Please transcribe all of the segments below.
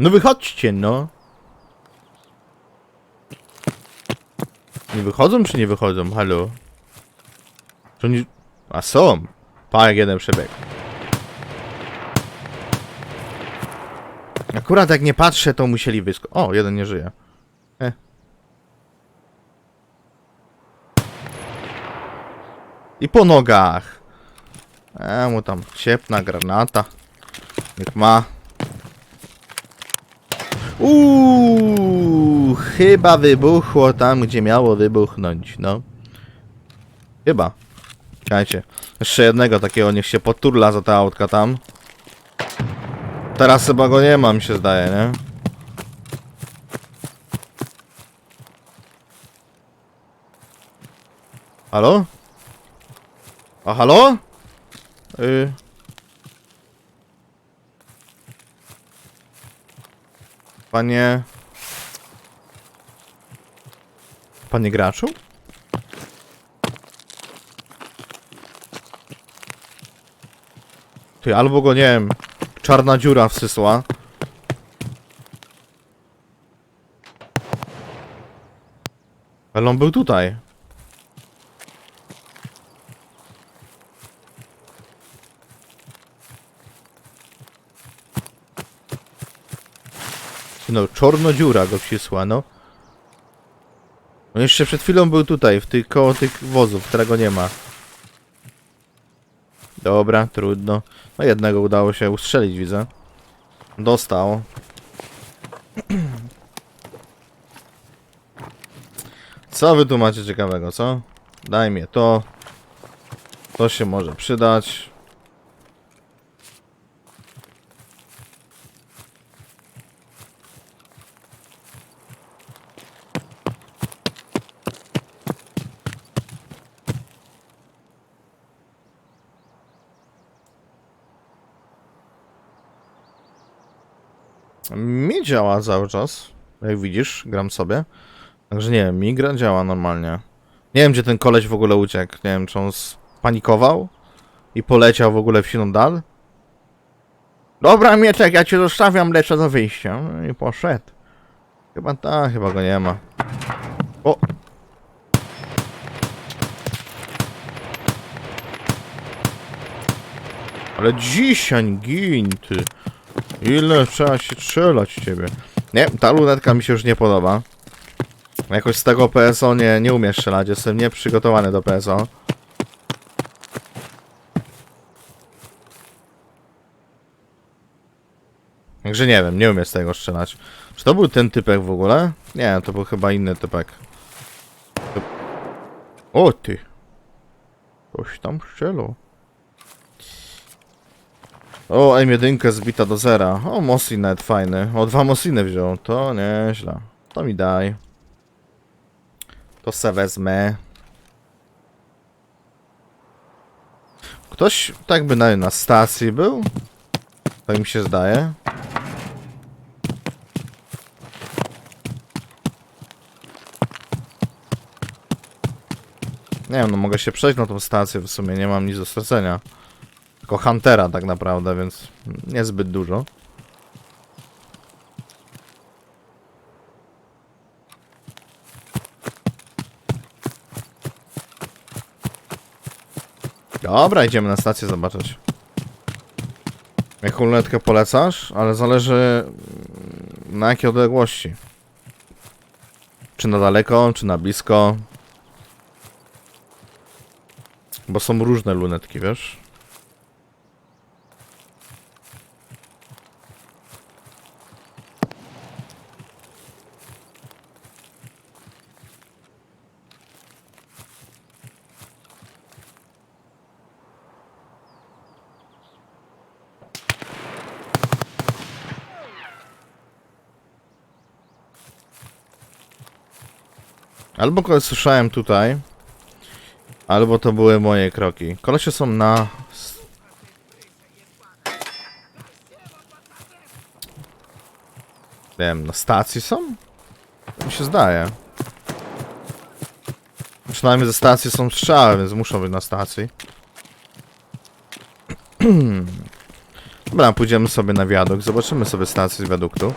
No wychodźcie, no. Nie wychodzą czy nie wychodzą? Halo? To nie... A są. Pa, jak jeden przebieg. Akurat jak nie patrzę, to musieli wysko... O, jeden nie żyje. E. I po nogach. E, mu tam ciepna granata. Jak ma. Uuu, chyba wybuchło tam, gdzie miało wybuchnąć, no. Chyba. Czekajcie. Jeszcze jednego takiego, niech się poturla za te autka tam. Teraz chyba go nie ma, mi się zdaje, nie? Halo? A halo? Y... Panie... Panie graczu? Ty, albo go, nie wiem, czarna dziura wsysła. Ale on był tutaj. No, czarnodziura go wcisła, no. On jeszcze przed chwilą był tutaj, w tych, koło tych wozów, którego nie ma. Dobra, trudno. No jednego udało się ustrzelić, widzę. Dostał. Co wy tu macie ciekawego, co? Daj mi to. To się może przydać. Mi działa cały czas. Jak widzisz, gram sobie. Także nie wiem, mi gra działa normalnie. Nie wiem, gdzie ten koleś w ogóle uciekł. Nie wiem, czy on spanikował i poleciał w ogóle w siną dal. Dobra, Mieczek, ja cię zostawiam, lecę do wyjścia. No i poszedł. Chyba tak, chyba go nie ma. O! Ale dzisiaj gin, ty. Ile trzeba się strzelać ciebie? Nie, ta lunetka mi się już nie podoba. Jakoś z tego PSO nie, nie umiem strzelać, jestem nieprzygotowany do PSO. Także nie wiem, nie umiem z tego strzelać. Czy to był ten typek w ogóle? Nie, to był chyba inny typek. O ty! Ktoś tam strzelał. O, M1 zbita do zera. O, Moslin nawet fajny. O, dwa Mosliny wziął. To nieźle. To mi daj. To se wezmę. Ktoś tak by na, na stacji był? Tak mi się zdaje. Nie wiem, no mogę się przejść na tą stację, w sumie nie mam nic do stracenia. Tylko Huntera tak naprawdę, więc niezbyt dużo. Dobra, idziemy na stację zobaczyć. Jaką lunetkę polecasz? Ale zależy mm, na jakiej odległości. Czy na daleko, czy na blisko. Bo są różne lunetki, wiesz? Albo kogoś słyszałem tutaj, albo to były moje kroki. Kolesie są na... Nie wiem, na stacji są? Tak mi się zdaje. Przynajmniej ze stacji są strzały, więc muszą być na stacji. Dobra, pójdziemy sobie na wiadukt, zobaczymy sobie stację z wiaduktu.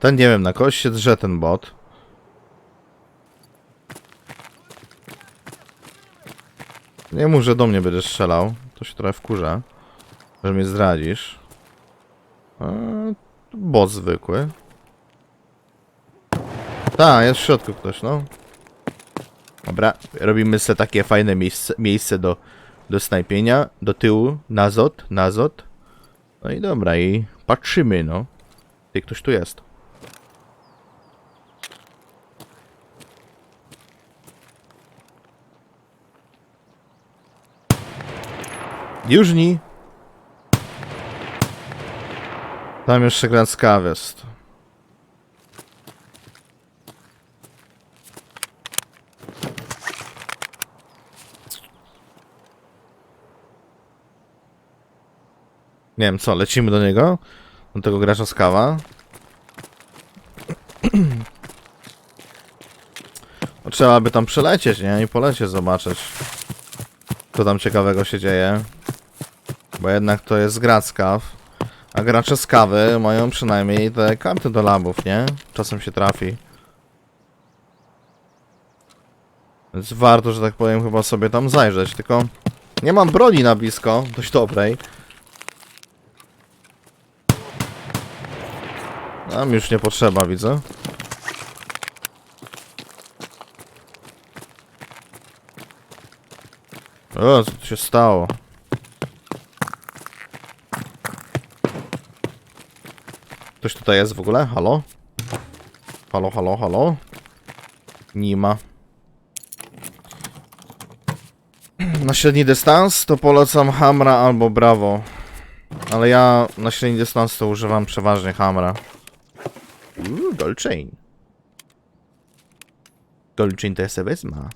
Ten nie wiem, na kogoś się drze ten bot. Nie mów, że do mnie będziesz strzelał. To się trochę wkurza. Że mnie zdradzisz. Eee, bot zwykły. Tak, jest w środku ktoś, no. Dobra, robimy sobie takie fajne miejsce, miejsce do, do snajpienia. Do tyłu, nazot, nazot. No i dobra, i patrzymy, no. Ty, ktoś tu jest. Już nie. Tam jeszcze Grand Scav jest. Nie wiem co, lecimy do niego? Do tego gracza z kawa. Trzeba by tam przelecieć, nie? I polecieć zobaczyć. Co tam ciekawego się dzieje. Bo jednak to jest gra z kaw. A gracze z kawy mają przynajmniej te karty do labów, nie? Czasem się trafi. Więc warto, że tak powiem, chyba sobie tam zajrzeć. Tylko nie mam broni na blisko, dość dobrej. Nam już nie potrzeba, widzę. O, co tu się stało? Ktoś tutaj jest w ogóle? Halo? Halo, halo, halo? Nie ma. Na średni dystans to polecam Hamra albo Bravo. Ale ja na średni dystans to używam przeważnie Hamra. Uuu, Goldchain. Goldchain to ja sobie wezmę.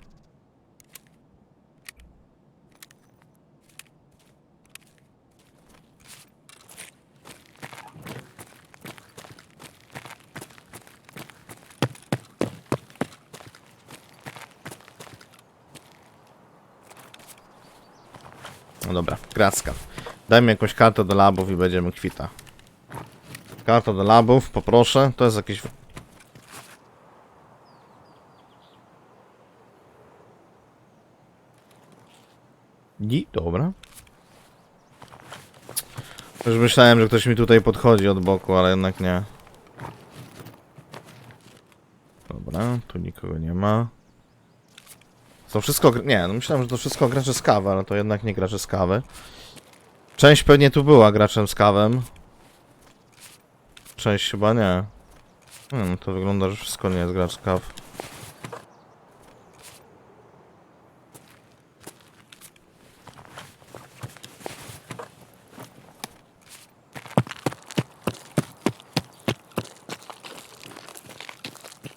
Dobra, gracka. Dajmy jakąś kartę do labów i będziemy kwita. Karta do labów, poproszę. To jest jakiś... I, dobra. Już myślałem, że ktoś mi tutaj podchodzi od boku, ale jednak nie. Dobra, tu nikogo nie ma. To wszystko... Nie, no myślałem, że to wszystko gracze z kawy, ale to jednak nie gracze z kawy. Część pewnie tu była graczem z kawem. Część chyba nie. Hmm, to wygląda, że wszystko nie jest gracz z kaw.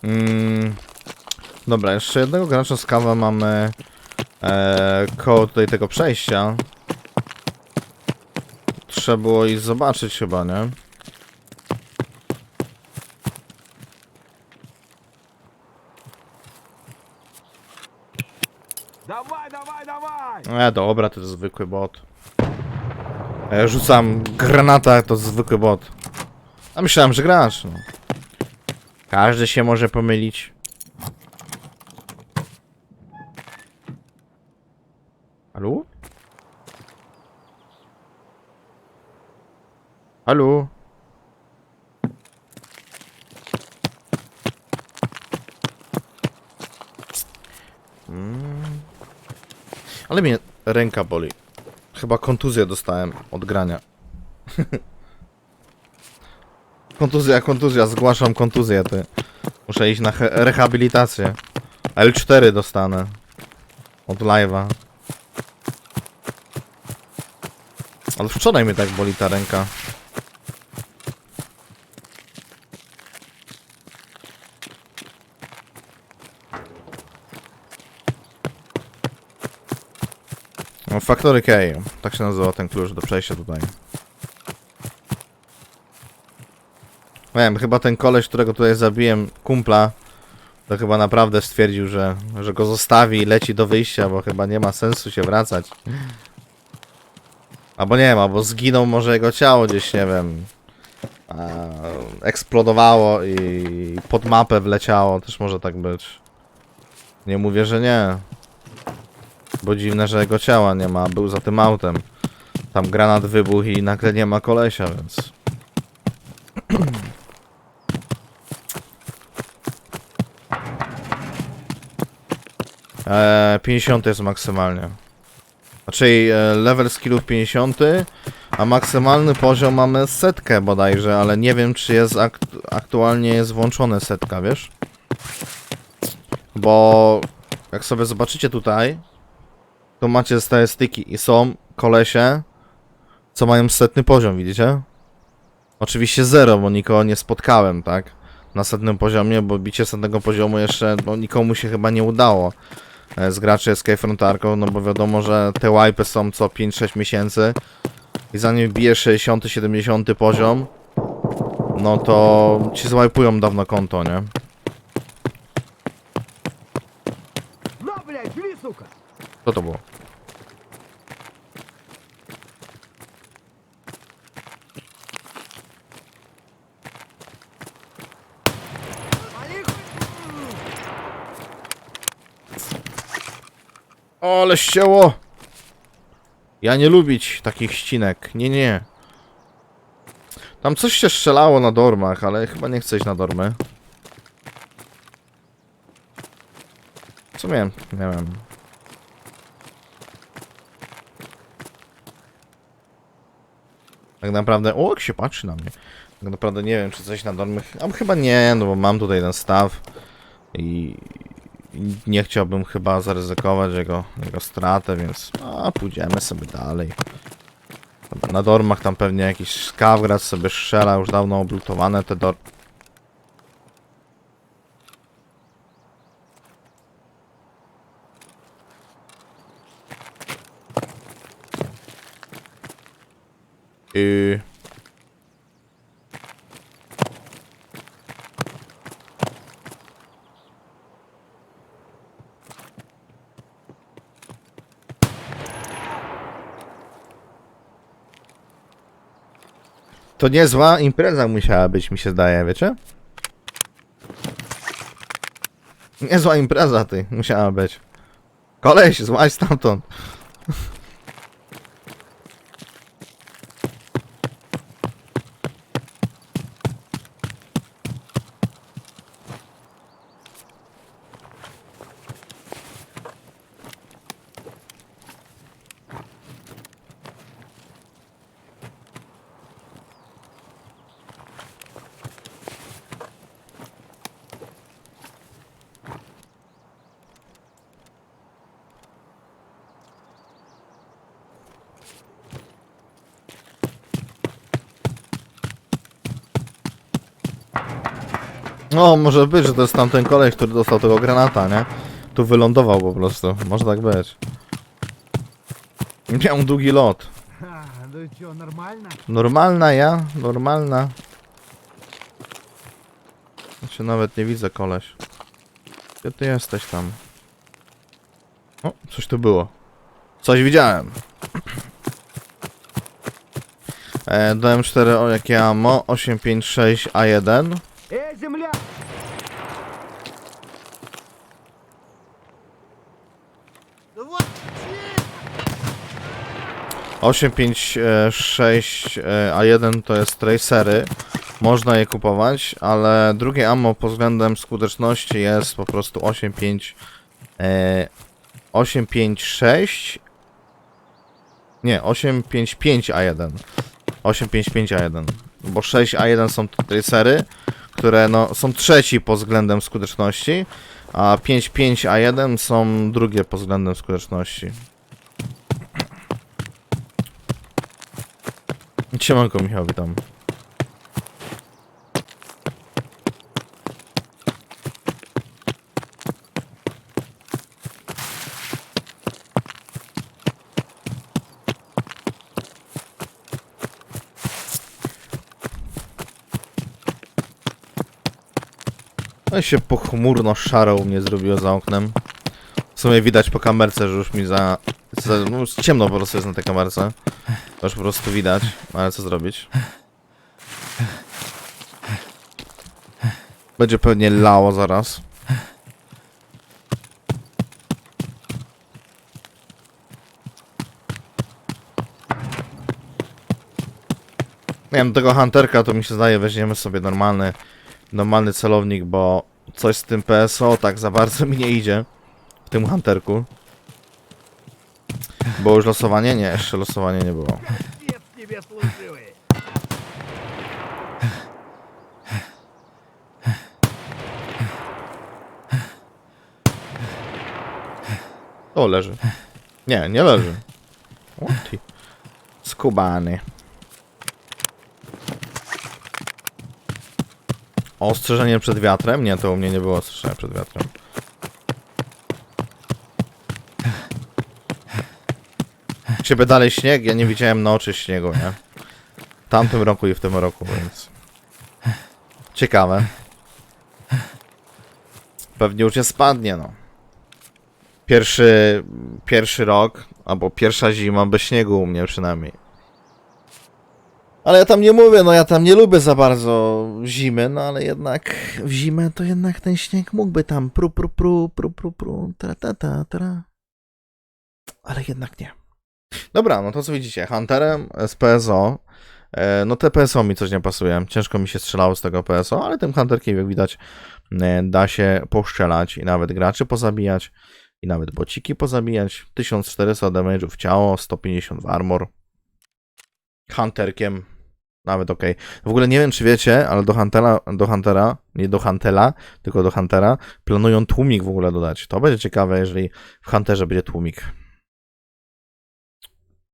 Mm, Dobra, jeszcze jednego gracza z kawą mamy e, koło tutaj tego przejścia. Trzeba było ich zobaczyć chyba, nie? Dawaj, dawaj, dawaj! E, dobra, to jest zwykły bot. E, rzucam granata, to zwykły bot. A myślałem, że grasz. No. Każdy się może pomylić. Halo? Halo? Mm. Ale mnie ręka boli. Chyba kontuzję dostałem od grania. kontuzja, kontuzja, zgłaszam kontuzję, ty. Muszę iść na rehabilitację. L4 dostanę. Od live'a. Ale wczoraj mnie tak boli ta ręka. No, Factory Key. Tak się nazywa ten klucz do przejścia tutaj. Nie wiem, chyba ten koleś, którego tutaj zabiłem, kumpla, to chyba naprawdę stwierdził, że, że go zostawi i leci do wyjścia, bo chyba nie ma sensu się wracać. Albo nie wiem, albo zginął może jego ciało gdzieś, nie wiem. Eksplodowało i pod mapę wleciało, też może tak być. Nie mówię, że nie. Bo dziwne, że jego ciała nie ma, był za tym autem. Tam granat wybuchł i nagle nie ma kolesia, więc... Eee, 50 jest maksymalnie. Znaczy level skillów 50, a maksymalny poziom mamy setkę bodajże, ale nie wiem czy jest akt aktualnie jest włączone setka, wiesz? Bo jak sobie zobaczycie tutaj, to macie statystyki i są kolesie, co mają setny poziom, widzicie? Oczywiście zero, bo nikogo nie spotkałem, tak? Na setnym poziomie, bo bicie setnego poziomu jeszcze no, nikomu się chyba nie udało E, z graczy SK Frontarką, no bo wiadomo, że te łajpy są co 5-6 miesięcy i zanim bijesz 60-70 poziom, no to ci złajpują dawno konto, nie? Co to było? Ale ścięło! Ja nie lubić takich ścinek. Nie, nie. Tam coś się strzelało na dormach, ale chyba nie chcę iść na dormy. Co miałem? Nie wiem. Tak naprawdę... O, jak się patrzy na mnie. Tak naprawdę nie wiem, czy coś na dormych... A chyba nie, no bo mam tutaj ten staw. I... Nie chciałbym chyba zaryzykować jego, jego stratę, więc... A, pójdziemy sobie dalej. Na dormach tam pewnie jakiś skawgras sobie strzela, już dawno oblutowane te dor... Yy... To niezła impreza musiała być, mi się zdaje, wiecie? Niezła impreza ty, musiała być. Koleś, złaź stamtąd. No, może być, że to jest tamten koleś, który dostał tego granata, nie? Tu wylądował po prostu. Może tak być. Miał długi lot. No normalna? Normalna ja? Normalna. Ja się nawet nie widzę, koleś. Gdzie ty jesteś tam? O, coś tu było. Coś widziałem. E, DM4, o jakie ammo? 856A1. Эй, земля! 856 e, A1 to jest tracery. Można je kupować, ale drugie ammo pod względem skuteczności jest po prostu 85 e, 856 Nie, 855 A1. 855 A1. Bo 6 A1 są tracery, które no, są trzeci pod względem skuteczności, a 55 A1 są drugie pod względem skuteczności. Siemanko Michał, witam. No i się pochmurno szaro u mnie zrobiło za oknem. W sumie widać po kamerce, że już mi za... za no ciemno po prostu jest na tej kamerce. To już po prostu widać, ale co zrobić? Będzie pewnie lało zaraz. Nie wiem, tego Hunterka to mi się zdaje, weźmiemy sobie normalny, normalny celownik, bo coś z tym PSO tak za bardzo mi nie idzie w tym Hunterku. Bo już losowanie? Nie, jeszcze losowanie nie było. O, leży. Nie, nie leży. Skubany. Ostrzeżenie przed wiatrem? Nie, to u mnie nie było ostrzeżenia przed wiatrem. Ciebie dalej śnieg? Ja nie widziałem na oczy śniegu, nie? W tamtym roku i w tym roku, więc... Ciekawe. Pewnie już nie spadnie, no. Pierwszy, pierwszy rok, albo pierwsza zima bez śniegu u mnie przynajmniej. Ale ja tam nie mówię, no ja tam nie lubię za bardzo zimy, no ale jednak w zimę to jednak ten śnieg mógłby tam pru pru pru pru pru pru tra ta ta tra. Ale jednak nie. Dobra, no to co widzicie, Hunterem z PSO. E, no te PSO mi coś nie pasuje. Ciężko mi się strzelało z tego PSO, ale tym Hunterkiem jak widać e, da się poszczelać i nawet graczy pozabijać i nawet bociki pozabijać. 1400 damage'u w ciało, 150 w armor. Hunterkiem nawet ok. W ogóle nie wiem, czy wiecie, ale do Huntera, do Huntera, nie do Huntela, tylko do Huntera, planują tłumik w ogóle dodać. To będzie ciekawe, jeżeli w Hunterze będzie tłumik.